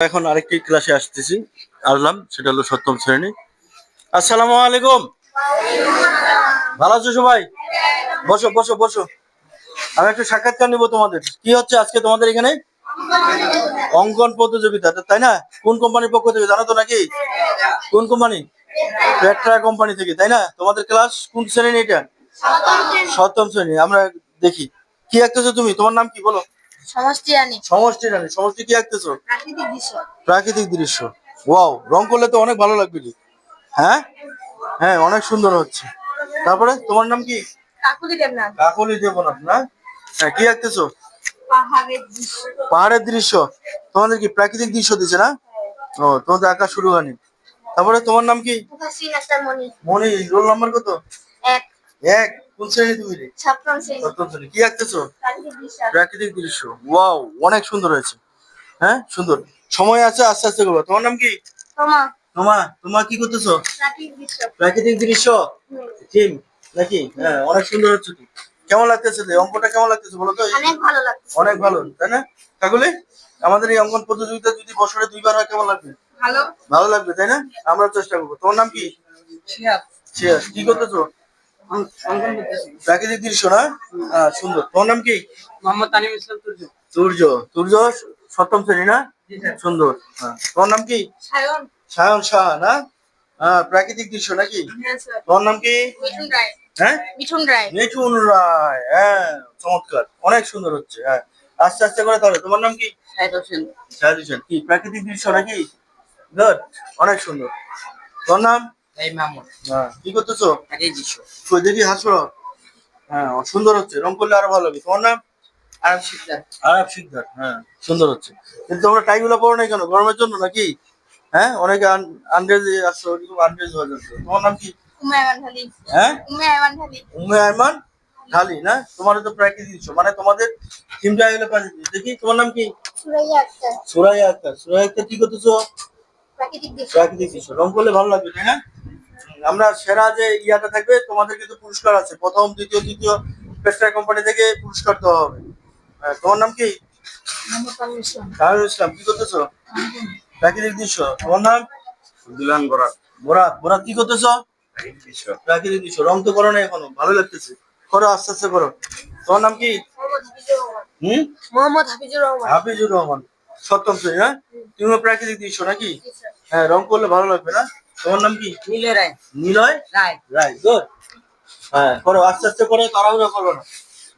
এখন আরেকটি ক্লাসে আসতেছি আসলাম সেটা হলো সপ্তম শ্রেণি। আসসালামু আলাইকুম। ভালো আছো সবাই? বসো বসো বসো। আমি একটু সাক্ষাৎকার নিবো তোমাদের। কি হচ্ছে আজকে তোমাদের এখানে? অঙ্কন প্রতিযোগিতা তাই না? কোন কোম্পানির পক্ষ থেকে জানো তো নাকি? কোন কোম্পানি? পেট্রা কোম্পানি থেকে তাই না? তোমাদের ক্লাস কোন শ্রেণি এটা? সপ্তম শ্রেণি আমরা দেখি। কি আঁকতেছো তুমি? তোমার নাম কি? বলো। সমষ্টি আনি সমষ্টি রানী সমষ্টি কি আঁকতেছো? প্রাকৃতিক দৃশ্য। প্রাকৃতিক দৃশ্য। ওয়াও রং করলে তো অনেক ভালো লাগবে জি। হ্যাঁ? হ্যাঁ অনেক সুন্দর হচ্ছে। তারপরে তোমার নাম কি? কাকুলি দেবনাথ। কাকলি দেবনাথ না? হ্যাঁ কি আঁকতেছো? পাহাড়ের দৃশ্য। পাহাড়ের দৃশ্য। তোমাদের কি প্রাকৃতিক দৃশ্য দিছে না? ও তোমাদের আঁকা শুরু হয়নি। তারপরে তোমার নাম কি? মনি রোল নাম্বার কত? এক। এক। কোন শ্রেণি তুমি রে? সপ্তম শ্রেণি। সপ্তম শ্রেণি। কি আঁকতেছো? প্রাকৃতিক দৃশ্য। ওয়াও অনেক সুন্দর হয়েছে। হ্যাঁ সুন্দর। সময় আছে আস্তে আস্তে করব। তোমার নাম কি? তোমা। তোমা তোমা কি করতেছো? প্রাকৃতিক দৃশ্য। প্রাকৃতিক নাকি? হ্যাঁ অনেক সুন্দর হচ্ছে তো। কেমন লাগতেছে রে? অঙ্কটা কেমন লাগতেছে বলো তো? অনেক ভালো লাগছে অনেক ভালো তাই না? কাকুলি আমাদের এই অঙ্কন প্রতিযোগিতা যদি বছরে দুইবার হয় কেমন লাগবে? ভালো। ভালো লাগবে তাই না? আমরা চেষ্টা করব। তোমার নাম কি? কি করতেছো? প্রাকৃতিক দৃশ্য না? হ্যাঁ সুন্দর। তোমার নাম কি? মোহাম্মদ তানিম ইসলাম তুর্য। সূর্য সূর্য সপ্তম শ্রেণি না? সুন্দর। হ্যাঁ। তোমার নাম কি? সায়ন। সায়ন শাহ না? হ্যাঁ প্রাকৃতিক দৃশ্য নাকি? হ্যাঁ তোমার নাম কি? মিঠুন রায়। হ্যাঁ? মিঠুন রায়। মিঠুন রায়। হ্যাঁ চমৎকার। অনেক সুন্দর হচ্ছে হ্যাঁ। আস্তে আস্তে করে তাহলে। তোমার নাম কি? শাহিদ হোসেন। শাহিদ হোসেন। কি প্রাকৃতিক দৃশ্য নাকি? গুড অনেক সুন্দর। তোর নাম? এই হ্যাঁ। কি করতেছো? হাসো হ্যাঁ সুন্দর হচ্ছে। রং করলে আরও ভালো হবে তোমার নাম? আরব শিকদার আরব শিকদার হ্যাঁ সুন্দর হচ্ছে। কিন্তু তোমরা টাইগুলো পরো নাই কেন? গরমের জন্য নাকি? হ্যাঁ অনেকে আন্ডারেজ আসছো আন্ডারেজ হয়ে যাচ্ছে। তোমার নাম কি? ঢালি হ্যাঁ? উমে ঢালি উম্মে আয়মান ঢালি না? তোমার তো প্রাকৃতিক দৃশ্য মানে তোমাদের টিমটা হলো দেখি তোমার নাম কি? সুরাইয়া আক্তার। সুরাইয়া আক্তার। সুরাইয়া আক্তার কি করতেছো? প্রাকৃতিক দৃশ্য। প্রাকৃতিক দৃশ্য। রং করলে ভালো লাগবে তাই না? আমরা সেরা যে ইয়াটা থাকবে তোমাদের কিন্তু পুরস্কার আছে। প্রথম দ্বিতীয় তৃতীয় পেস্টার কোম্পানি থেকে পুরস্কার দেওয়া হবে। তোমার নাম কি? মোহাম্মদ ইসলাম। কি করতেছো? প্রাকৃতিক দৃশ্য। তোমার নাম? দুলান বরাত। বোরাত। বোরাত কি করতেছো? প্রাকৃতিক দৃশ্য। রং তো করো না এখনও ভালো লাগতেছে। করো আস্তে আস্তে করো। তোমার নাম কি? মোহাম্মদ হাফিজুর রহমান। হুম? মোহাম্মদ হাফিজুর রহমান। হাফিজুর রহমান। সপ্তম শ্রেণি হ্যাঁ? তুমিও প্রাকৃতিক দৃশ্য নাকি? হ্যাঁ রং করলে ভালো লাগবে না? তোমার নাম কি? নীলে রায়। নিলয়? রায়। রায় গুড হ্যাঁ করো আস্তে আস্তে করে তাড়াহুড়ো করো না।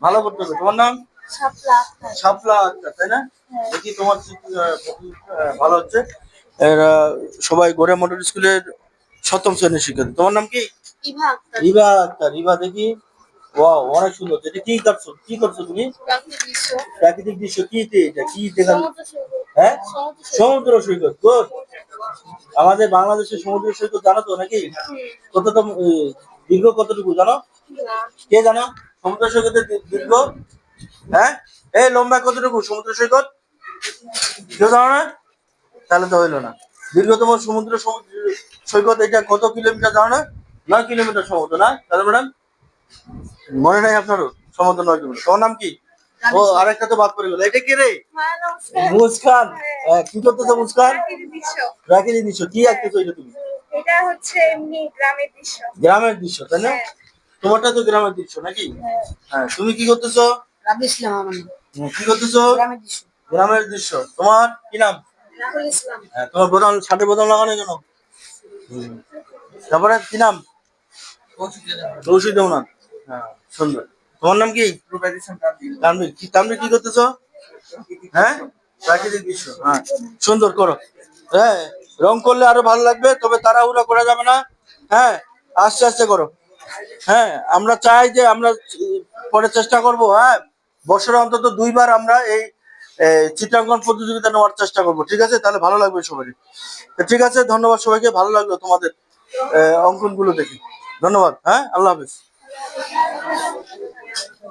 ভালো করতে হবে তোমার নাম? শাপলা শাপলা আক্তার তাই না? দেখি তোমার ভালো হচ্ছে? এরা সবাই গোড়া মডেল স্কুলের সপ্তম শ্রেণির শিক্ষার্থী তোমার নাম কি? ইভা আক্তার। রিবা আক্তার। রিবা দেখি। ওয়াও অনেক সুন্দর। এটা কি করছ? কি করছ তুমি? প্রাকৃতিক দৃশ্য। প্রাকৃতিক দৃশ্য কি এটা? কি দেখা সমুদ্র সৈকত। হ্যাঁ? সমুদ্র সৈকত। গুড আমাদের বাংলাদেশের সমুদ্র সৈকত জানো তো নাকি? এ, দীর্ঘ কতটুকু জানো? কে জানো? সমুদ্র সৈকতের দীর্ঘ? হ্যাঁ? এই লম্বা কতটুকু সমুদ্র সৈকত? কেউ জানো না? তাহলে তো হইল না। দীর্ঘতম সমুদ্র সমুদ্র সৈকত এটা কত কিলোমিটার জানো না? নয় কিলোমিটার সমুদ্র না? তাহলে ম্যাডাম? মনে নাই আপনারও? সমুদ্র নয় কিলোমিটার। তোমার নাম কি? ও আরেকটা তো বাদ করে গেল। এটা কে রে? হ্যাঁ মুস্কান। হ্যাঁ, কি করতেছো মুস্কান? প্রাকৃতিক দৃশ্য। কি আঁকতেছো এটা তুমি? এটা হচ্ছে এমনি গ্রামের দৃশ্য। গ্রামের দৃশ্য তাই না? হ্যাঁ। তোমারটা তো গ্রামের দৃশ্য নাকি? হ্যাঁ। তুমি কি করতেছো? রাবি ইসলাম কি করতেছো? গ্রামের দৃশ্য। গ্রামের দৃশ্য। তোমার কি নাম? রাহুল ইসলাম। হ্যাঁ, তোমার বোতাম ছাটে বোতাম লাগানো কেন হুম। তারপরে কি নাম? কৌশিক দেওনাথ হ্যাঁ সুন্দর। তোমার নাম কি? তানভীর। কি তানভীর কি করতেছো? হ্যাঁ? প্রাকৃতিক দৃশ্য হ্যাঁ। সুন্দর করো। হ্যাঁ রং করলে আরও ভালো লাগবে, তবে তাড়াহুড়া করা যাবে না। হ্যাঁ আস্তে আস্তে করো। হ্যাঁ আমরা চাই যে আমরা, পরে চেষ্টা করব হ্যাঁ। বছরে অন্তত দুইবার আমরা এই চিত্রাঙ্কন প্রতিযোগিতা নেওয়ার চেষ্টা করব, ঠিক আছে? তাহলে ভালো লাগবে সবাই ঠিক আছে, ধন্যবাদ সবাইকে। ভালো লাগল তোমাদের অঙ্কনগুলো দেখে। ধন্যবাদ হ্যাঁ? আল্লাহ হাফিজ।